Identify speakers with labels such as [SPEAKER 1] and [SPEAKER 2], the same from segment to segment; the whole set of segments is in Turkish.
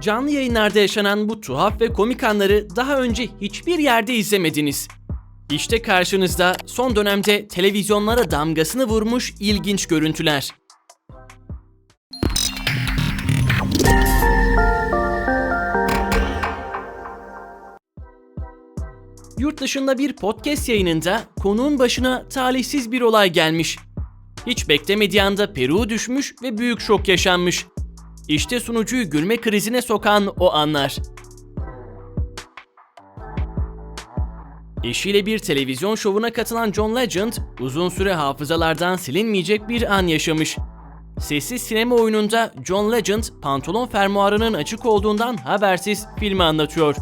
[SPEAKER 1] Canlı yayınlarda yaşanan bu tuhaf ve komik anları daha önce hiçbir yerde izlemediniz. İşte karşınızda son dönemde televizyonlara damgasını vurmuş ilginç görüntüler. Yurt dışında bir podcast yayınında konuğun başına talihsiz bir olay gelmiş. Hiç beklemediği anda Peru düşmüş ve büyük şok yaşanmış. İşte sunucuyu gülme krizine sokan o anlar. Eşiyle bir televizyon şovuna katılan John Legend, uzun süre hafızalardan silinmeyecek bir an yaşamış. Sessiz sinema oyununda John Legend, pantolon fermuarının açık olduğundan habersiz filmi anlatıyor.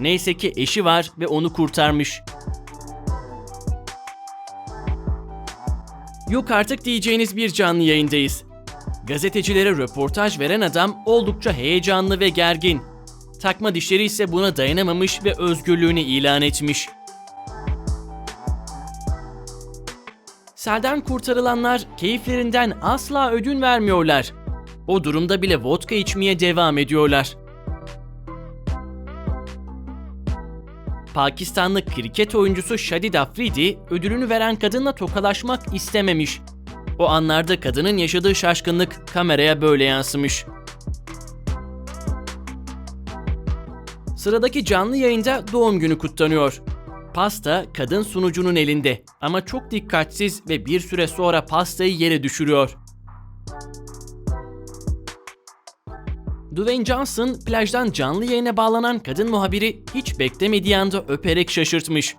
[SPEAKER 1] Neyse ki eşi var ve onu kurtarmış. Yok artık diyeceğiniz bir canlı yayındayız. Gazetecilere röportaj veren adam oldukça heyecanlı ve gergin. Takma dişleri ise buna dayanamamış ve özgürlüğünü ilan etmiş. Selden kurtarılanlar keyiflerinden asla ödün vermiyorlar. O durumda bile vodka içmeye devam ediyorlar. Pakistanlı kriket oyuncusu Shadid Afridi ödülünü veren kadınla tokalaşmak istememiş. O anlarda kadının yaşadığı şaşkınlık kameraya böyle yansımış. Sıradaki canlı yayında doğum günü kutlanıyor. Pasta kadın sunucunun elinde ama çok dikkatsiz ve bir süre sonra pastayı yere düşürüyor. Dwayne Johnson plajdan canlı yayına bağlanan kadın muhabiri hiç beklemediği anda öperek şaşırtmış.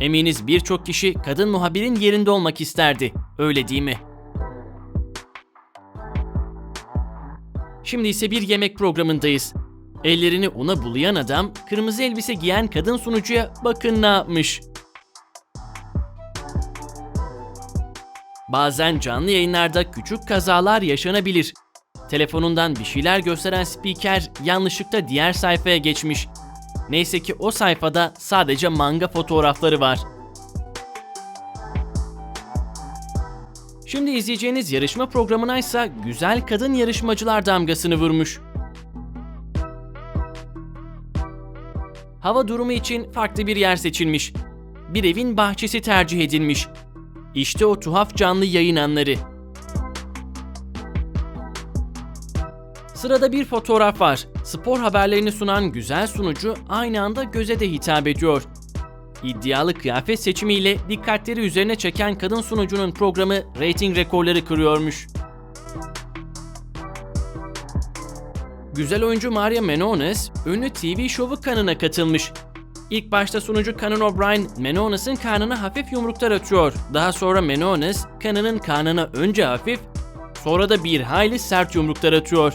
[SPEAKER 1] Eminiz birçok kişi kadın muhabirin yerinde olmak isterdi. Öyle değil mi? Şimdi ise bir yemek programındayız. Ellerini una bulayan adam, kırmızı elbise giyen kadın sunucuya bakın ne yapmış. Bazen canlı yayınlarda küçük kazalar yaşanabilir. Telefonundan bir şeyler gösteren spiker yanlışlıkla diğer sayfaya geçmiş. Neyse ki o sayfada sadece manga fotoğrafları var. Şimdi izleyeceğiniz yarışma programına ise güzel kadın yarışmacılar damgasını vurmuş. Hava durumu için farklı bir yer seçilmiş. Bir evin bahçesi tercih edilmiş. İşte o tuhaf canlı yayın anları. Sırada bir fotoğraf var. Spor haberlerini sunan güzel sunucu aynı anda göze de hitap ediyor. İddialı kıyafet seçimiyle dikkatleri üzerine çeken kadın sunucunun programı reyting rekorları kırıyormuş. Güzel oyuncu Maria Menounos, ünlü TV şovu Kanı'na katılmış. İlk başta sunucu Conan O'Brien, Menounos'un karnına hafif yumruklar atıyor. Daha sonra Menounos, Conan'ın karnına önce hafif, sonra da bir hayli sert yumruklar atıyor.